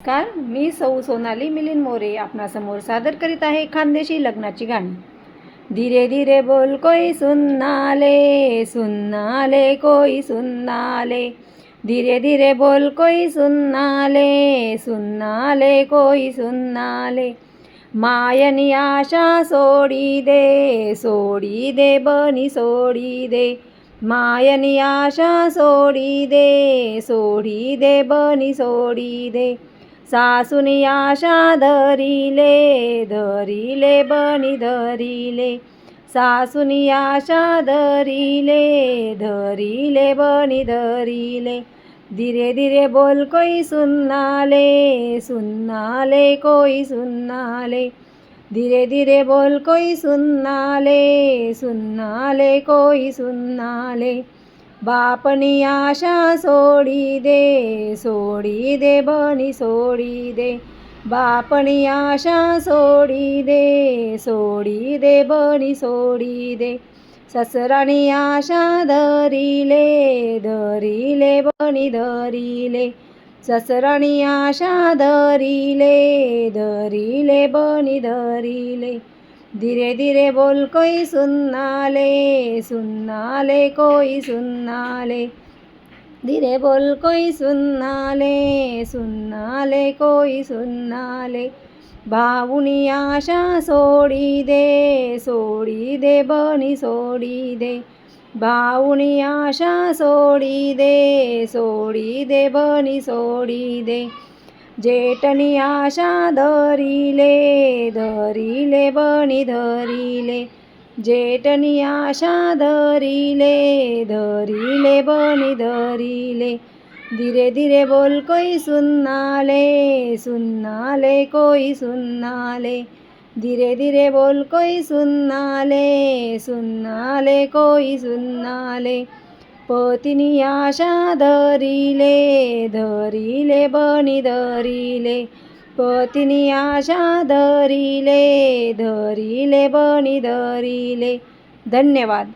नमस्कार मी सौ सोनाली मिलिंद मोरे आपणासमोर सादर करीत आहे खानदेशी लग्नाची गाणी. धीरे धीरे बोल कोई सुन्नाले सुन्नाले कोई सुन्नाले. धीरे धीरे बोल कोई सुन्नाले सुन्नाले कोई सुन्नाले. मायनी आशा सोडी दे सोडी दे बनी सोडी दे. मायनी आशा सोडी दे सोडी दे बनी सोडी दे. सासूनी आशा धरिले धरिले बनी धरिले सासुनी आशा धरिले धरिले बनी धरिले धीरे धीरे बोल कोई सुन्नाले सुन्नाले कोई सुन्नाले. धीरे धीरे बोल कोई सुन्नाले सुन्नाले कोई सुन्नाले. બાપની આશા છોડી દે છોડી દે બની છોડી દે. બાપની આશા છોડી દે છોડી દે બની છોડી દે. સસરાની આશા ધરી લે ધરી લે બની ધરી લે. સસરાની આશા ધરી લે ધરી લે બની ધરી લે. धीरे धीरे बोल कोई सुन्नाले सुन्नाले कोई सुन्नाले धीरे बोल कोई सुन्नाले सुन्नाले कोई सुन्नाले भाऊनी आशा सोडी दे सोडी दे बनी सोडी दे भाऊनी आशा सोडी दे सोडी दे बनी सोडी दे જેટની આશા ધરી લે ધરી લે બની ધરી લે જેટની આશા ધરી લે ધરી લે બની ધરી લે ધીરે ધીરે બોલ કોઈ સુનના લે સુનના લે કોઈ સુનના લે ધીરે ધીરે બોલ કોઈ સુનના લે સુનના લે કોઈ સુનના લે पतिनी आशा धरिले धरिले बनी धरिले. पतिनी आशा धरिले धरिले बनी धरिले. धन्यवाद.